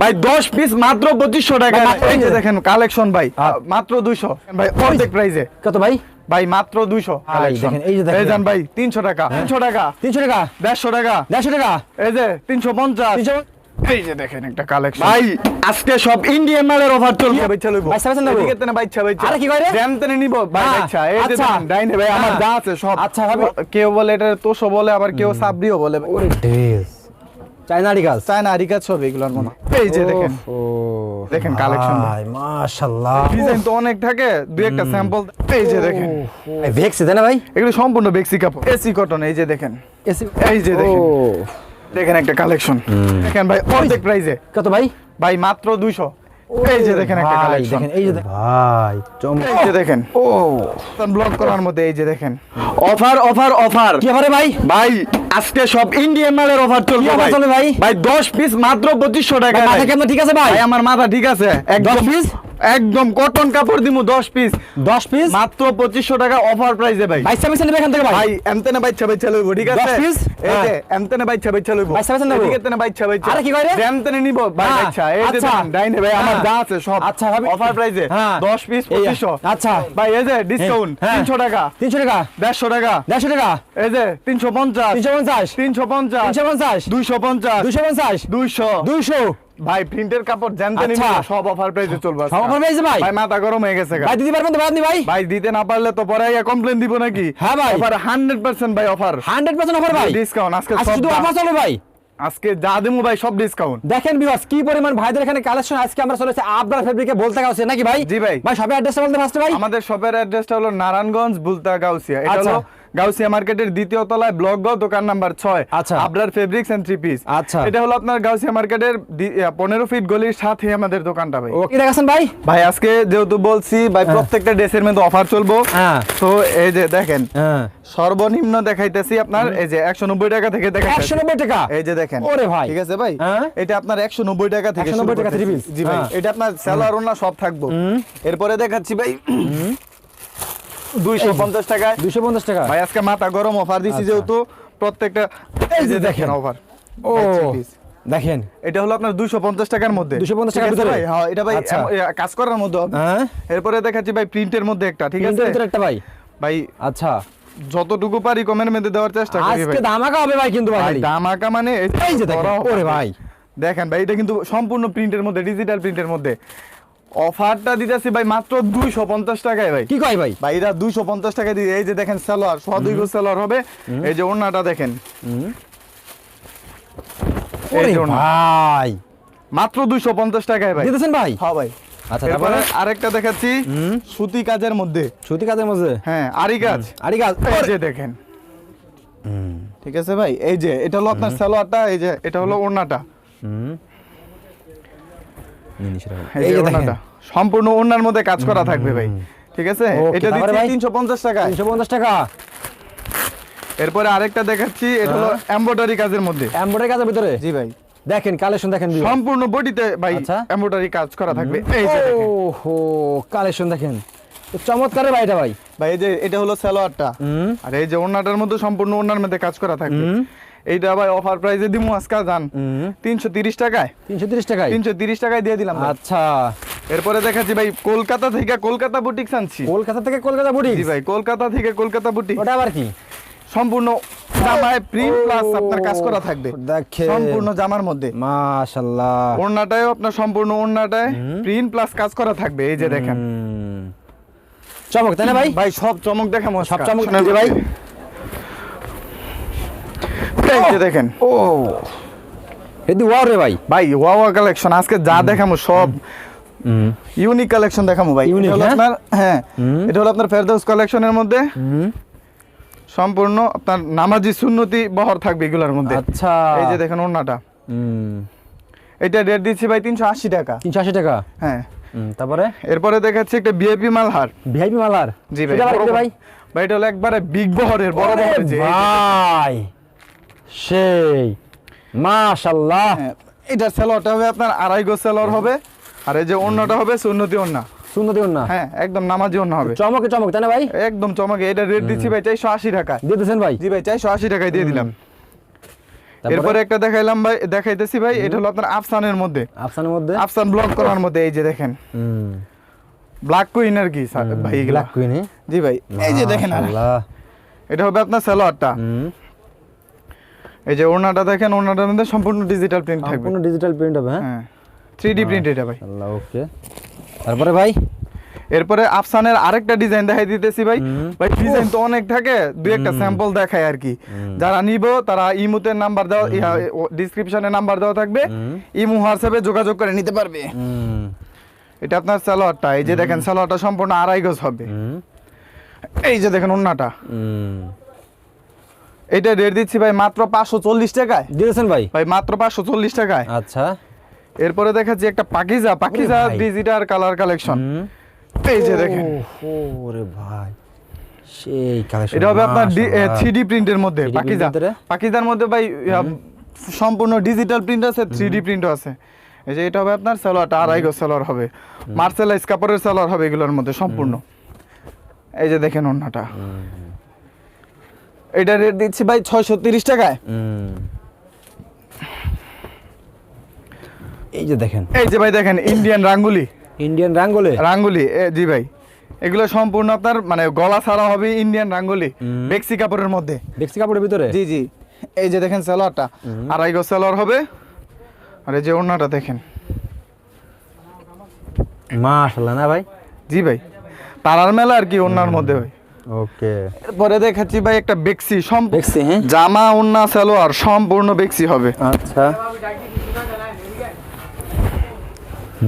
ভাই দশ পিস মাত্র পঁচিশশো টাকা। ভাই, এই যে দেখেন কালেকশন ভাই হ্যাঁ। মাত্র দুইশো। ভাই অর্ধেক প্রাইজে কত ভাই? ভাই মাত্র দুইশো ভাই, দেখেন, এই যে দেখেন। হ্যাঁ। এই যান ভাই তিনশো টাকা তিনশো টাকা। তিনশো টাকা? দেড়শো টাকা। দেড়শো টাকা? এই যে তিনশো পঞ্চাশ। তিনশো এই যে দেখেন একটা কালেকশন ভাই আজকে সব ইন্ডিয়ান মালের অফার চলবে বাচ্চা লইবো। বাচ্চা বাচ্চা নেব? এদিকে তেনে বাচ্চা বাচ্চা আরে কি কয় রে? জ্যাম তেনে নিব। ভাই হ্যাঁ, বাচ্চা এই যে আচ্ছা। দেখেন, ডাইনে ভাই আমার হ্যাঁ। যা আছে সব। আচ্ছা। কেউ বলে এটা তোষো বলে আবার কেউ সাবরিও বলে। ওরে ড্রেস চায়না রিগাল চায় আরিকাজ সব এগুলোর মনে এই যে দেখেন। ও দেখেন কালেকশন ভাই মাশাআল্লাহ। ডিজাইন তো অনেক থাকে দুই একটা স্যাম্পল এই যে দেখেন। ভাই ভেক্সি তাই ভাই? এগুলো সম্পূর্ণ কাপড়। এসি কটন এই যে দেখেন। এসি এই যে দেখেন। দেখেন একটা কালেকশন দেখেন ভাই অর্ধেক প্রাইজে কত ভাই? ভাই মাত্র দুইশো। এই যে দেখেন একটা কালেকশন এই যে ভাই এই যে দেখেন। ও। ব্লক করার মধ্যে এই যে দেখেন। অফার অফার অফার কি ভাই? ভাই আজকে সব ইন্ডিয়ান মালের অফার চলবে ভাই। চলবে ভাই? ভাই 10 পিস মাত্র 2500 টাকা মাথা কেমন ঠিক আছে ভাই? ভাই আমার মাথা ঠিক আছে। একদম 10 piece? একদম কটন কাপড় দিমু 10 পিস 10 পিস মাত্র 2500 টাকা অফার প্রাইসে ভাই। পিস নেবে এখান থেকে ভাই? ভাই এমতেনে বাইচ্ছা বাইচ্ছা লইব ঠিক আছে? 10 piece? এই যে হ্যাঁ। এমতেনে বাইচ্ছা বাইচ্ছা লইব। বাইচ্ছা বাইচ্ছা নেব? এদিকে তেনে বাইচ্ছা বাইচ্ছা। আরে কি কয় রে? এমতেনে নিব ভাই হ্যাঁ, বাইচ্ছা এই যে আচ্ছা। ডাইনে ভাই আমার হ্যাঁ। যা আছে সব। আচ্ছা, ভাবি। অফার প্রাইসে হ্যাঁ। 10 পিস 2500 আচ্ছা। ভাই এই যে ডিসকাউন্ট হ্যাঁ। 300 টাকা। 300 টাকা? 150 টাকা। 150 টাকা? এই যে 350 350 350 350 250 250 200 200 ভাই প্রিন্টের কাপড় জানতে নিব আচ্ছা। সব অফার প্রাইসে চলবে সব price এ ভাই? ভাই মাথা গরম হয়ে গেছে। ভাই দিতে পারবেন তো ভাই আপনি ভাই ভাই দিতে না পারলে তো পরে আইয়া কমপ্লেন দিব নাকি হ্যাঁ ভাই। অফার 100% ভাই অফার 100% অফার ভাই ডিসকাউন্ট আজকে সব শুধু অফার চলবে ভাই আজকে যা দেবো ভাই সব ডিসকাউন্ট দেখেন বিবাস কি পরিমাণ ভাইদের এখানে কালেকশন আজকে আমরা চলেছি আবরার ফেব্রিকে বলতে গাউছে নাকি ভাই জি ভাই। ভাই সবাই অ্যাড্রেসটা বলতে ফার্স্ট ভাই আমাদের শপের অ্যাড্রেসটা হলো নারায়ণগঞ্জ বুলতা গাউসিয়া এটা আচ্ছা। হলো গাউসিয়া মার্কেটের দ্বিতীয় তলায় ব্লক গ দোকান নাম্বার ছয়। আচ্ছা। Abrar fabrics and three piece আচ্ছা। এটা হলো আপনার গাউসিয়া মার্কেটের পনেরো ফিট গলির সাথে আমাদের দোকানটা ভাই। দেখাছেন ভাই? ভাই আজকে যেহেতু বলছি ভাই প্রত্যেকটা ড্রেসের মধ্যে অফার চলবো। হ্যাঁ। তো এই যে দেখেন হ্যাঁ। সর্বনিম্ন দেখাইতেছি আপনার এই যে একশো নব্বই টাকা থেকে দেখাইতেছি। 190 টাকা? এই যে দেখেন। ওরে ভাই। ঠিক আছে ভাই? হ্যাঁ। এটা আপনার একশো নব্বই টাকা থেকে 190 শুরু টাকা। জি ভাই হ্যাঁ। এটা আপনার স্যালার ওনা সব থাকব। এরপরে দেখাচ্ছি ভাই দুইশো পঞ্চাশ টাকায়। 250 টাকা? ভাই আজকে মাথা গরম অফার দিছি আচ্ছা। যেহেতু প্রত্যেকটা এই যে দেখেন অফার ও দেখেন। এটা হলো আপনার দুইশো পঞ্চাশ টাকার মধ্যে। 250 টাকার ভিতরে? ভাই? হ্যাঁ এটা ভাই আচ্ছা। কাজ করার মধ্যে হ্যাঁ? এরপরে দেখাচ্ছি ভাই প্রিন্টের মধ্যে একটা ঠিক আছে? ভিতরে একটা ভাই? ভাই আচ্ছা। যতটুকু পারি কমের মধ্যে দেওয়ার চেষ্টা করি আজকে ধামাকা হবে ভাই কিন্তু ভাই ভাই দাম আঁকা মানে এই যে দেখেন ওরে ভাই। দেখেন ভাই এটা কিন্তু সম্পূর্ণ প্রিন্টের মধ্যে ডিজিটাল প্রিন্টের মধ্যে। অফারটা দিতেছি ভাই মাত্র দুইশো পঞ্চাশ টাকায় ভাই। কি কয় ভাই? ভাই এটা দুইশো পঞ্চাশ টাকা দিয়ে এই যে দেখেন সালোয়ার সদুইগো সালোয়ার হবে। এই যে ওড়নাটা দেখেন। ভাই। মাত্র দুইশো পঞ্চাশ টাকায় ভাই। দিতেছেন ভাই? হ্যাঁ ভাই। আচ্ছা তারপরে? আরেকটা দেখাচ্ছি সুতি কাজের মধ্যে। সুতি কাজের মধ্যে? হ্যাঁ আরি কাজ। আরে গাছ এই যে দেখেন। ঠিক আছে ভাই? এই যে এটা হলো আপনার সালোয়ারটা এই যে এটা হলো ওড়নাটা এই এই যে যে দেখেন ওড়নাটা সম্পূর্ণ ওড়নার মধ্যে কাজ করা থাকবে ভাই ঠিক আছে? এটা দিচ্ছি? তিনশো পঞ্চাশ টাকা 350 টাকা। এরপরে আরেকটা দেখাচ্ছি এটা হলো এমব্রয়ডারি কাজের মধ্যে। এমব্রয়ডারি কাজের ভিতরে? জি ভাই। দেখেন কালেকশন দেখেন সম্পূর্ণ বডিতে ভাই আচ্ছা। এমব্রয়ডারি কাজ করা থাকবে। এই যে দেখেন। ওহো কালেকশন দেখেন। চমৎকার ভাই এটা ভাই। ভাই এই যে এটা হলো সালোয়ারটা। আর এই যে ওড়নাটার মধ্যে সম্পূর্ণ ওড়নার মধ্যে কাজ করা থাকবে। এইটা ভাই অফার প্রাইসে দিমু আজকে জান। তিনশো তিরিশ টাকায়। 330 টাকায়? তিনশো তিরিশ টাকায় দিয়ে দিলাম আচ্ছা। এরপরে দেখাচ্ছি ভাই কলকাতা থেকে কলকাতা বুটিক আনছি। কলকাতা থেকে কলকাতা বুটিক জি ভাই কলকাতা থেকে কলকাতা বুটিক ওটা আবার কি? সম্পূর্ণ জামায় প্রিন্ট প্লাস আপনার কাজ করা থাকবে। সম্পূর্ণ জামার মধ্যে। মাশাআল্লাহ। ওড়নাটায় আপনার সম্পূর্ণ ওড়নাটায় প্রিন্ট প্লাস কাজ করা থাকবে এই যে দেখেন। চমক তাই না ভাই? ভাই সব চমক দেখাবো সব চমক ভাই। এই দেখেন। ও। এদি ওয়াও রে ভাই। ভাই ওয়াওয়া কালেকশন আজকে যা দেখামো সব ইউনিক কালেকশন দেখামো ভাই। হলো হ্যাঁ? আপনার হ্যাঁ এটা হলো আপনার ফেরদৌস কালেকশনের মধ্যে। সম্পূর্ণ আপনার নামাজি সুন্নতি বহর থাকবে এগুলোর মধ্যে। আচ্ছা। এই যে দেখেন ওড়নাটা। এটা রেট দিচ্ছি ভাই তিনশো আশি টাকা। 380 টাকা? হ্যাঁ। তারপরে? এরপরে দেখাচ্ছি একটা বিএপি মালহার। ভিআইপি মালার জি ভাই। ভাই। ভাই এটা হলো একবারে বিগ বহরের বড় বহরের ভাই। সেই। মাশাআল্লাহ। হ্যাঁ, এটার সেলরটা হবে আপনার আড়াই গো সেলর হবে আর এই যে অন্যটা হবে সুন্নতি সুন্দর দিন না হ্যাঁ একদম নামাজি ওন্না হবে। চমকে চমক তাই না ভাই? একদম চমকে এটা রেট দিচ্ছি ভাই চারশো আশি টাকা দিতেছেন ভাই? জি ভাই চারশো আশি টাকায় দিয়ে দিলাম। এরপরে একটা দেখাইলাম ভাই দেখাইতেছি ভাই এটা হলো আপনার আফসানের মধ্যে। আফসানের মধ্যে? আফসান ব্লক করার মধ্যে এই যে দেখেন। হুম। ব্ল্যাক কুইন আর কি ভাই ব্ল্যাক কুইনে জি ভাই এই যে দেখেন। আর এটা হবে আপনার সালোয়ারটা। হুম। এই যে ওড়নাটা দেখেন ওড়নাটার মধ্যে সম্পূর্ণ ডিজিটাল প্রিন্ট থাকবে। সম্পূর্ণ ডিজিটাল প্রিন্ট হবে হ্যাঁ? হ্যাঁ থ্রি ডি প্রিন্ট এটা ভাই। আল্লাহ ওকে। তারপরে ভাই? এরপরে আফসানের আরেকটা ডিজাইন দেখাই দিতেছি ভাই। ভাই ডিজাইন তো অনেক থাকে দুই একটা স্যাম্পল দেখায় আর কি। যারা নিব তারা ইমুতে নাম্বার দেওয়া ডিসক্রিপশনে নাম্বার দেওয়া থাকবে। ইমু হোয়াটসঅ্যাপে যোগাযোগ করে নিতে পারবে। এটা আপনার সালোয়ারটা এই যে দেখেন সালোয়ারটা সম্পূর্ণ আড়াই গজ হবে। এই যে দেখেন ওন্নাটা এটা রেট দিচ্ছি ভাই মাত্র পাঁচশো চল্লিশ টাকায়। দিয়েছেন ভাই? ভাই মাত্র পাঁচশো চল্লিশ টাকায়। আচ্ছা। এরপরে দেখাচ্ছি একটা Pakiza Pakiza digital colour collection এই যে দেখেন। ওরে ভাই। সেই কালেকশন এটা হবে আপনার থ্রি ডি প্রিন্টের মধ্যে পাকিজা। পাকিজার মধ্যে ভাই সম্পূর্ণ ডিজিটাল প্রিন্ট আছে থ্রি ডি প্রিন্টও আছে। এই যে এটা হবে আপনার সালোয়ারটা আড়াই গজ সালোয়ার হবে। মার্সেলাইজ কাপড়ের সালোয়ার হবে এগুলোর মধ্যে সম্পূর্ণ। এই যে দেখেন ওন্নাটা এটা রেট দিচ্ছি ভাই ছয়শো তিরিশ টাকায়। এই যে দেখেন। এই যে ভাই দেখেন ইন্ডিয়ান রাঙ্গুলি। ইন্ডিয়ান রাঙ্গলে? রাঙ্গুলি এ, জি ভাই। এগুলো সম্পূর্ণ আপনার মানে গলা ছাড়া হবে ইন্ডিয়ান রাঙ্গুলি। বেক্সি কাপড়ের মধ্যে। দেখছি কাপড়ের ভিতরে? জি জি। এই যে দেখেন সালোয়ারটা আড়াই সালোয়ার হবে। আর এই যে ওড়নাটা দেখেন। মাশাআল্লাহ না ভাই? জি ভাই। তারার মেলা আর কি ওড়নার মধ্যে ভাই। ওকে। এরপরে দেখাচ্ছি ভাই একটা বেক্সি সম্পূর্ণ হ্যাঁ। জামা ওড়না সালোয়ার সম্পূর্ণ বেক্সি হবে। আচ্ছা।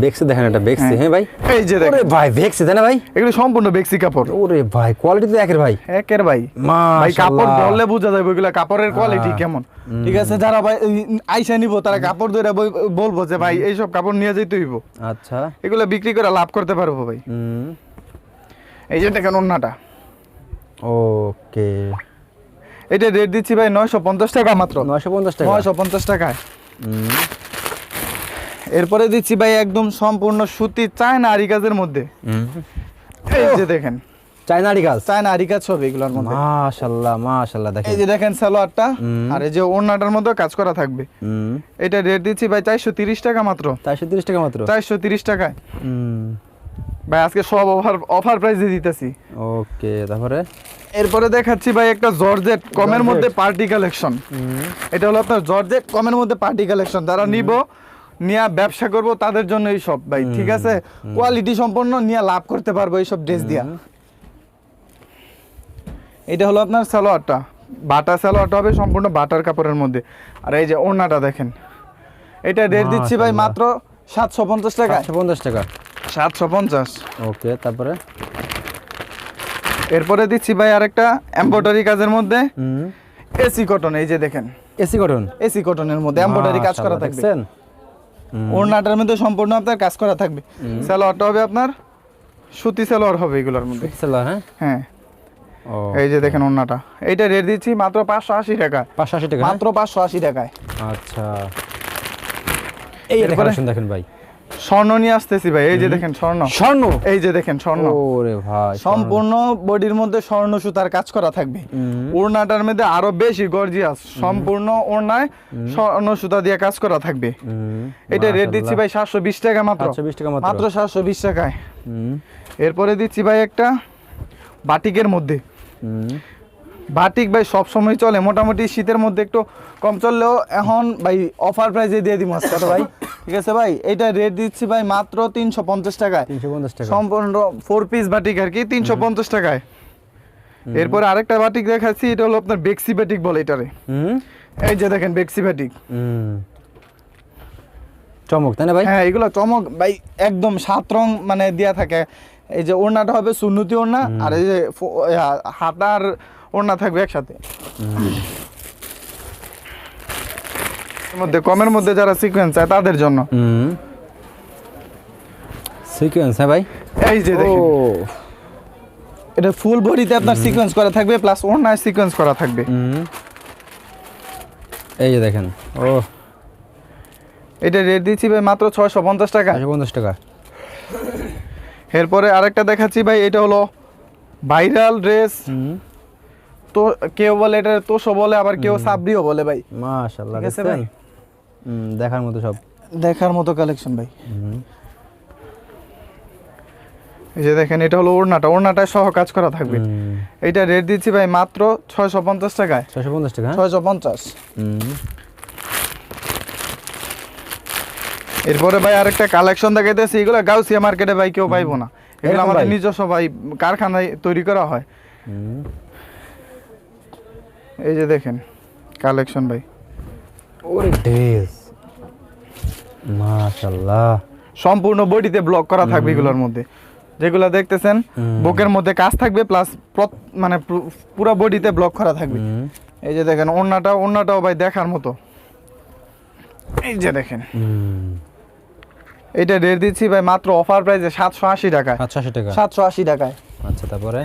বেক্সি দেখেন এটা বেক্সি হ্যাঁ। ভাই? এই যে ওরে ভাই বেক্সি ভাই? এগুলো সম্পূর্ণ বেক্সি কাপড়। ওরে ভাই কোয়ালিটি তো একের ভাই। একের ভাই। ভাই কাপড় বোঝা যাবে ওইগুলা কাপড়ের কোয়ালিটি কেমন। ঠিক আছে যারা ভাই আইসা নিব তারা কাপড় ধরে বলব যে ভাই এইসব কাপড় নিয়ে যেতে হইব। আচ্ছা। এগুলো বিক্রি করে লাভ করতে পারব ভাই। হুম। এই যে দেখেন ওন্নাটা ওকে। এটা রেট দিচ্ছি ভাই নয়শো পঞ্চাশ টাকা মাত্র। নয়শো পঞ্চাশ টাকা। নয়শো পঞ্চাশ টাকায়। এরপরে দিচ্ছি ভাই একদম সম্পূর্ণ সুতি চায়না আরি কাজের মধ্যে। এই যে দেখেন। চায়না আরি কাজ এগুলোর মধ্যে। এই দেখেন। যে দেখেন সালোয়ারটা আর এই যে ওড়নাটার মধ্যে কাজ করা থাকবে। এটা রেট দিচ্ছি ভাই চারশো তিরিশ টাকা মাত্র। চারশো তিরিশ টাকা মাত্র? চারশো তিরিশ টাকায়। হুম। ভাই আজকে সব অফার অফার প্রাইসে দিতেছি। ওকে তারপরে? এরপরে দেখাচ্ছি ভাই একটা জর্জেট কমের মধ্যে পার্টি কালেকশন এটা হলো আপনার জর্জেট কমের মধ্যে পার্টি কালেকশন যারা নিব নিয়ে ব্যবসা করব তাদের জন্য এই সব ভাই ঠিক আছে? কোয়ালিটি সম্পন্ন নিয়ে লাভ করতে পারব এইসব ড্রেস দিয়া। এটা হলো আপনার সালোয়ারটা। বাটা সালোয়ারটা হবে সম্পূর্ণ বাটার কাপড়ের মধ্যে। আর এই যে ওড়নাটা দেখেন। এটা রেট দিচ্ছি ভাই মাত্র সাতশো পঞ্চাশ টাকা পঞ্চাশ টাকা। সাতশো পঞ্চাশ। ওকে তারপরে? এরপরে দিচ্ছি ভাই আরেকটা এম্ব্রয়ডারি কাজের মধ্যে। এসি কটন এই যে দেখেন। এসি কটন এসি কটনের মধ্যে এম্ব্রয়ডারি কাজ করা থাকবে। ওড়নাটার মধ্যে সম্পূর্ণ আপনার কাজ করা থাকবে। সালোয়ারটা হবে আপনার সুতি সালোয়ার হবে এগুলোর মধ্যে। সেলার হ্যাঁ? হ্যাঁ। এই যে দেখেন ওড়নাটা। এইটা রেট দিচ্ছি মাত্র পাঁচশো আশি টাকা। পাঁচশো আশি টাকা হ্যাঁ? মাত্র পাঁচশো আশি টাকায়। আচ্ছা। এই দেখেন ভাই। স্বর্ণ নিয়ে আসতেছি ভাই এই যে দেখেন স্বর্ণ। স্বর্ণ? এই যে দেখেন স্বর্ণ। ওরে ভাই সম্পূর্ণ বডির মধ্যে স্বর্ণ সুতার কাজ করা থাকবে। ওড়নাটার মধ্যে আরও বেশি গর্জিয়াস সম্পূর্ণ ওড়নায় স্বর্ণ সুতা দিয়ে কাজ করা থাকবে। এটা রেট দিচ্ছি ভাই সাতশো বিশ টাকা মাত্র। 720 টাকা মাত্র। মাত্র সাতশো বিশ টাকায়। এরপরে দিচ্ছি ভাই একটা বাটিকের মধ্যে। বাটিক ভাই সব সময় চলে। মোটামুটি শীতের মধ্যে একটু কম চললেও এখন ভাই অফার প্রাইসে দিয়ে দিব আজকে তো ভাই। ঠিক আছে ভাই? এটা রেট দিচ্ছি ভাই মাত্র তিনশো পঞ্চাশ টাকায়। 350 টাকা সম্পূর্ণ ফোর পিস বাটিক আর কি তিনশো পঞ্চাশ টাকায়। এরপরে আরেকটা বাটিক দেখাচ্ছি এটা হলো আপনার বেক্সি বাটিক বলে এটারে। হুম, এই যে দেখেন বেক্সি বাটিক। হুম। চমক তাই না ভাই? হ্যাঁ এগুলো চমক ভাই একদম সাত রং মানে দেয়া থাকে। এই যে ওড়নাটা হবে সুন্নতি ওড়না আর এই যে হাতার ওড়না থাকবে একসাথে। এর মধ্যে কমের মধ্যে যারা সিকোয়েন্স চায় তাদের জন্য। সিকোয়েন্স হ্যাঁ ভাই? এই যে ও। এটা ফুল বডিতে আপনার সিকোয়েন্স করা থাকবে প্লাস ওড়নায় সিকোয়েন্স করা থাকবে। এই যে দেখেন ও। এটা রেট দিচ্ছি ভাই মাত্র ছয়শো পঞ্চাশ টাকা। পঞ্চাশ টাকা। এরপরে আরেকটা দেখাচ্ছি ভাই এটা হলো ভাইরাল ড্রেস হুম। তো কেউ বলে এটা তোষো বলে আবার কেউ সাবরিও বলে ভাই। মাশাআল্লাহ ঠিক আছে ভাই? দেখার মতো সব। দেখার মতো কালেকশন ভাই। এই যে দেখেন এটা হলো ওড়নাটা। ওড়নাটা সহ কাজ করা থাকবে। এইটা রেট দিচ্ছি ভাই মাত্র ছয়শো পঞ্চাশ টাকায়। 650 টাকা? হ্যাঁ? ছয়শো পঞ্চাশ। হুম, এরপরে ভাই আরেকটা কালেকশন দেখাইতেছি। এগুলো গাউসিয়া মার্কেটে ভাই কেউ পাইবো না। এগুলো আমাদের নিজস্ব ভাই কারখানায় তৈরি করা হয়। এই যে দেখেন কালেকশন ভাই। ওরে ড্রেস মাশাআল্লাহ। সম্পূর্ণ বডিতে ব্লক করা থাকবে এগুলোর মধ্যে। যেগুলো দেখতেছেন বুকের মধ্যে কাজ থাকবে প্লাস মানে পুরো বডিতে ব্লক করা থাকবে। এই যে দেখেন ওড়নাটা ওড়নাটাও ভাই দেখার মতো। এই যে দেখেন। এটা রেট দিচ্ছি ভাই মাত্র অফার প্রাইসে সাতশো আশি টাকায়। 780 টাকা। সাতশো আশি টাকায়। আচ্ছা তারপরে?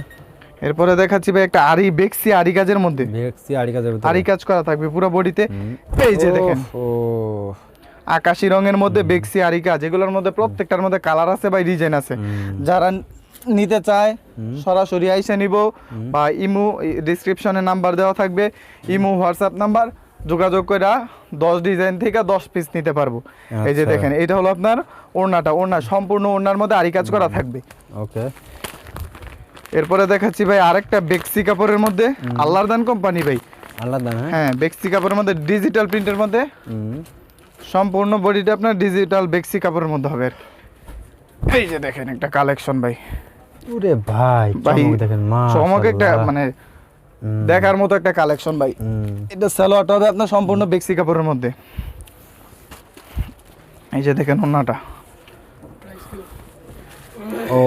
এরপরে দেখাচ্ছি ভাই একটা আরি বেক্সি আরি কাজের মধ্যে। ভেক্সি আড়ি কাজের ভিতরে। আরি কাজ করা থাকবে পুরো বডিতে। এই যে দেখেন। ও। আকাশি রঙের মধ্যে বেক্সি আরি কাজ এগুলোর মধ্যে প্রত্যেকটার মধ্যে কালার আছে বা ডিজাইন আছে। যারা নিতে চায় সরাসরি আইসে নিব বা ইমু ডিসক্রিপশনে নাম্বার দেওয়া থাকবে। ইমু হোয়াটসঅ্যাপ নাম্বার যোগাযোগ করে দশ ডিজাইন থেকে দশ পিস নিতে পারব। এই যে আচ্ছা। দেখেন এটা হলো আপনার ওড়নাটা ওড়না সম্পূর্ণ ওড়নার মধ্যে আরি কাজ করা থাকবে। ওকে। এরপরে দেখাচ্ছি ভাই আরেকটা বেক্সি কাপড়ের মধ্যে আল্লাহর দান কোম্পানি ভাই। আল্লাহ দান হ্যাঁ? হ্যাঁ বেক্সি কাপড়ের মধ্যে ডিজিটাল প্রিন্টের মধ্যে। সম্পূর্ণ বডিটা আপনার ডিজিটাল বেক্সি কাপড়ের মধ্যে হবে এই যে দেখেন একটা কালেকশন ভাই। ওরে ভাই ভাই চমক দেখেন মা চমক একটা মানে দেখার মতো একটা কালেকশন ভাই। এটা সালোয়ারটা হবে আপনার সম্পূর্ণ বেক্সি কাপড়ের মধ্যে। এই যে দেখেন ওন্নাটা। ও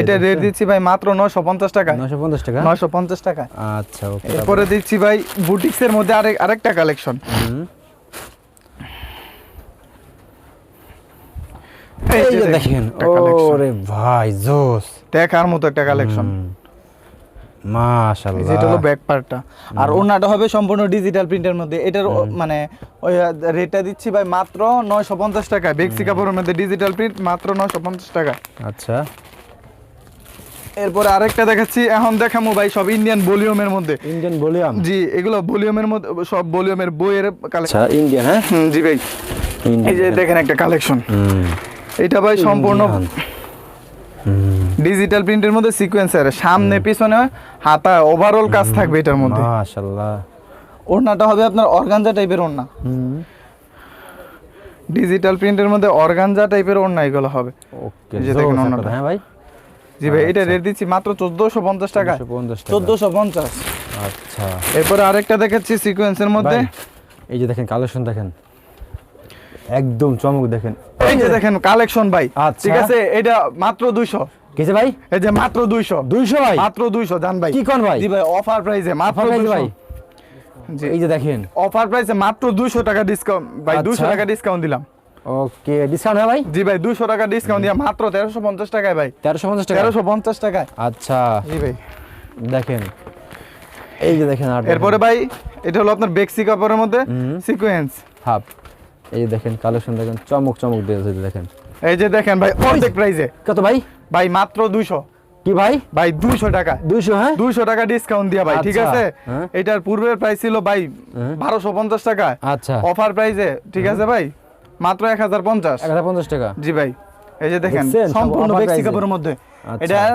এটা রেট দিচ্ছি ভাই মাত্র নয়শো পঞ্চাশ টাকা। 950 টাকা? নয়শো পঞ্চাশ টাকা। আচ্ছা ওকে এরপরে দিচ্ছি ভাই বুটিক্সের মধ্যে আরেক আরেকটা কালেকশন এই যে দেখেন ওরে ভাই জোস। দেখার মতো একটা কালেকশন মাশাআল্লাহ। যেটা হলো ব্যাক পার্টটা আর ওনাটা হবে সম্পূর্ণ ডিজিটাল প্রিন্টের মধ্যে। এটার মানে ওই রেটটা দিচ্ছি ভাই মাত্র নয়শো পঞ্চাশ টাকা। বেক্সি কাপড়ের মধ্যে ডিজিটাল প্রিন্ট মাত্র নয়শো পঞ্চাশ টাকা। আচ্ছা। এরপরে আরেকটা দেখাচ্ছি। এখন দেখামো ভাই সব ইন্ডিয়ান ভলিউমের মধ্যে। ইন্ডিয়ান ভলিউম জি এগুলো ভলিউমের মধ্যে সব ভলিউমের বইয়ের কালেকশন আচ্ছা ইন্ডিয়ান হ্যাঁ? জি ভাই। এই যে দেখেন একটা কালেকশন এটা ভাই সম্পূর্ণ ডিজিটাল প্রিন্টের মধ্যে সিকোয়েন্সার সামনে পিছনে হাতা ওভারঅল কাজ থাকবে এটার মধ্যে। মাশাআল্লাহ। ওড়নাটা হবে আপনার অর্গানজা টাইপের ওড়না। ডিজিটাল প্রিন্টের মধ্যে অর্গানজা টাইপের ওড়না এগুলো হবে। ওকে যে দেখেন ওনাটা। হ্যাঁ ভাই? জি ভাই এটা আচ্ছা। রেট দিচ্ছি মাত্র চোদ্দোশো পঞ্চাশ টাকা। 250 টাকা। পঞ্চাশ। আচ্ছা। এরপরে আরেকটা দেখাচ্ছি সিকোয়েন্সের মধ্যে। এই যে দেখেন কালেকশন দেখেন। একদম চমক দেখেন। এই যে দেখেন কালেকশন ভাই। আচ্ছা। ঠিক আছে এটা মাত্র দুইশো। কিসে ভাই? এই যে মাত্র দুইশো। 200 ভাই? মাত্র দুইশো জান ভাই। কি কোন ভাই? জি ভাই অফার প্রাইসে মাত্র Offer price ভাই ভাই? জি। এই যে দেখেন। অফার প্রাইসে মাত্র দুইশো টাকা ডিসকাউন্ট ভাই আচ্ছা। দুইশো টাকা ডিসকাউন্ট দিলাম। ওকে ডিসকাউন্ট হ্যাঁ ভাই? জি ভাই দুইশো টাকা ডিসকাউন্ট দিয়া মাত্র তেরোশো পঞ্চাশ টাকায় ভাই। তেরোশো পঞ্চাশ টাকা তেরোশো পঞ্চাশ টাকায়। আচ্ছা। জি ভাই। দেখেন এই যে দেখেন আর এরপরে ভাই এটা হলো আপনার বেক্সি কাপড়ের মধ্যে সিকোয়েন্স হাফ। এই যে দেখেন কালেকশন দেখেন চমক চমক দিয়েছে দেখেন। এই যে দেখেন ভাই অর্ধেক প্রাইসে কত ভাই? ভাই মাত্র দুইশো। কি ভাই? ভাই দুইশো টাকা। দুইশো হ্যাঁ? দুইশো টাকা ডিসকাউন্ট দিয়া ভাই ঠিক আচ্ছা, আছে? হ্যাঁ। এটার পূর্বের প্রাইস ছিল ভাই হ্যাঁ। বারোশো পঞ্চাশ টাকা। আচ্ছা। অফার প্রাইসে ঠিক আছে ভাই? মাত্র এক হাজার পঞ্চাশ। এক হাজার পঞ্চাশ টাকা। জি ভাই এই যে দেখেন? সম্পূর্ণ বেক্সি কাপড়ের মধ্যে। আচ্ছা। এটার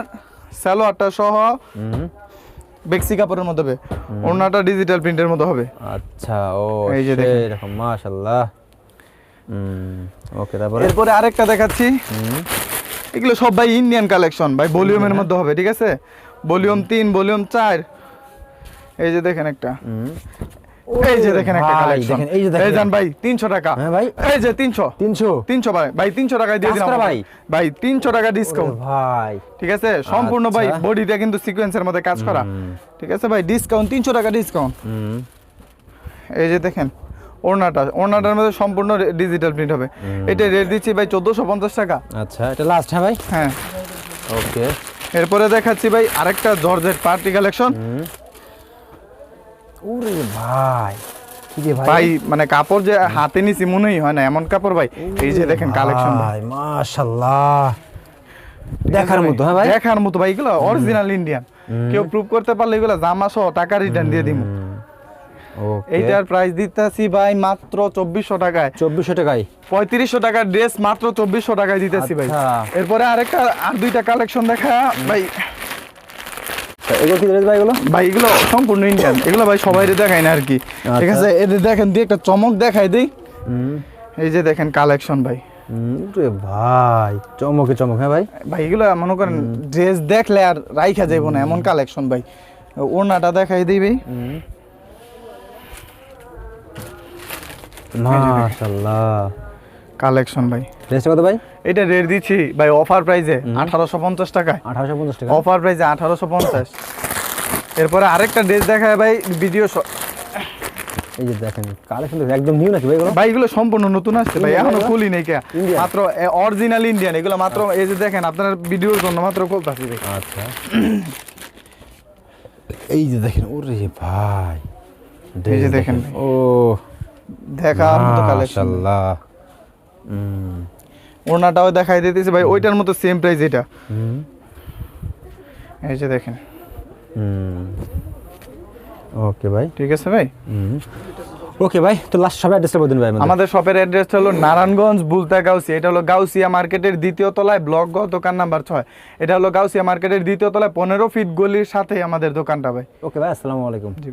সালোয়ারটা সহ বেক্সি কাপড়ের মধ্যে হবে। ওড়নাটা ডিজিটাল প্রিন্টের মধ্যে হবে। আচ্ছা ও এই যে দেখেন। এরকম মাশাআল্লাহ। ওকে তারপরে? এরপরে আরেকটা দেখাচ্ছি। এগুলো সব ভাই ইন্ডিয়ান কালেকশন ভাই ভলিউমের মধ্যে হবে ঠিক আছে? ভলিউম তিন ভলিউম চার। এই যে দেখেন একটা। এই যে দেখেন একটা কালেকশন এই যে দেখেন। এই ভাই তিনশো টাকা। হ্যাঁ ভাই। এই যে তিনশো। তিনশো। তিনশো ভাই। ভাই তিনশো টাকায় দিয়ে দিলাম ভাই? ভাই তিনশো টাকা ডিসকাউন্ট ভাই। ঠিক আছে? সম্পূর্ণ ভাই আচ্ছা। বডিটা কিন্তু সিকোয়েন্সের মধ্যে কাজ করা। ঠিক আছে ভাই? ডিসকাউন্ট তিনশো টাকা ডিসকাউন্ট হুম। এই যে দেখেন ওড়নাটা। ওড়নাটার মধ্যে সম্পূর্ণ ডিজিটাল প্রিন্ট হবে। এটা রেট দিচ্ছি ভাই চোদ্দোশো পঞ্চাশ টাকা। আচ্ছা এটা লাস্ট হ্যাঁ ভাই? হ্যাঁ। ওকে এরপরে দেখাচ্ছি ভাই আরেকটা জর্জেট পার্টি কালেকশন ওরে ভাই ভাই। মানে কাপড় যে হাতে নিছি মনেই হয় না এমন কাপড় ভাই। এই যে দেখেন কালেকশন ভাই মাশাআল্লাহ দেখার মতো হ্যাঁ ভাই? দেখার মতো ভাই এগুলো অরিজিনাল ইন্ডিয়ান কেউ প্রুভ করতে পারলে এগুলো জামা সহ টাকা রিটার্ন দিয়ে দিব এইটার প্রাইস দিতেছি ভাই মাত্র চব্বিশশো টাকায়। চব্বিশশো টাকায়? পঁয়ত্রিশশো টাকার ড্রেস মাত্র চব্বিশশো টাকায় দিতেছি ভাই। আচ্ছা। এরপরে আরেকটা আর দুইটা কালেকশন দেখা ভাই। এগুলো কি ভাই এগুলো? ভাই এগুলো সম্পূর্ণ ইন্ডিয়ান এগুলো ভাই সবাই দেখায় না আর কি। ঠিক আচ্ছা। আছে এদের দেখেন দিয়ে একটা চমক দেখাই দিই। এই যে দেখেন কালেকশন ভাই। ভাই চমকে চমক হ্যাঁ ভাই? ভাই এগুলো মনে করেন ড্রেস দেখলে আর রাইখা যাইবো না এমন কালেকশন ভাই। ওড়নাটা দেখাই দিই ভাই। মাশাআল্লাহ কালেকশন ভাই। ড্রেসটা কত ভাই? এটা রেট দিচ্ছি ভাই অফার প্রাইসে আঠারোশো পঞ্চাশ টাকায় আঠারোশো পঞ্চাশ টাকা। অফার প্রাইসে আঠারোশো পঞ্চাশ। এরপরে আরেকটা ড্রেস দেখায় ভাই ভিডিও এই যে দেখেন কালেকশন একদম নিউ নাকি ভাই এগুলো? ভাই এগুলো সম্পূর্ণ নতুন আসছে ভাই এখনও? খুলি নেই কে। মাত্র অরিজিনাল ইন্ডিয়ান এগুলো মাত্র এই যে দেখেন আপনার ভিডিওর জন্য মাত্র খুলতেছি ভাই। আচ্ছা। এই যে দেখেন ওরে ভাই। এই যে দেখেন ও দেখার মতো কালেকশন মাশাআল্লাহ। হুম ওড়নাটাও দেখাই দিতেছি। ভাই ওইটার মতো সেম প্রাইস এটা। এই যে দেখেন। ওকে ভাই। ঠিক আছে ভাই? ওকে ভাই তো লাস্ট সবাই অ্যাড্রেসটা বলে দিন ভাই আমাদের। শপের অ্যাড্রেস হলো নারায়ণগঞ্জ বুলতা গাউসি। এটা হলো গাউসিয়া মার্কেটের দ্বিতীয় তলায় ব্লক গ দোকান নাম্বার ছয়। এটা হলো গাউসিয়া মার্কেটের দ্বিতীয় তলায় পনেরো ফিট গলির সাথে আমাদের দোকানটা ভাই। ওকে ভাই আসসালামু আলাইকুম। জি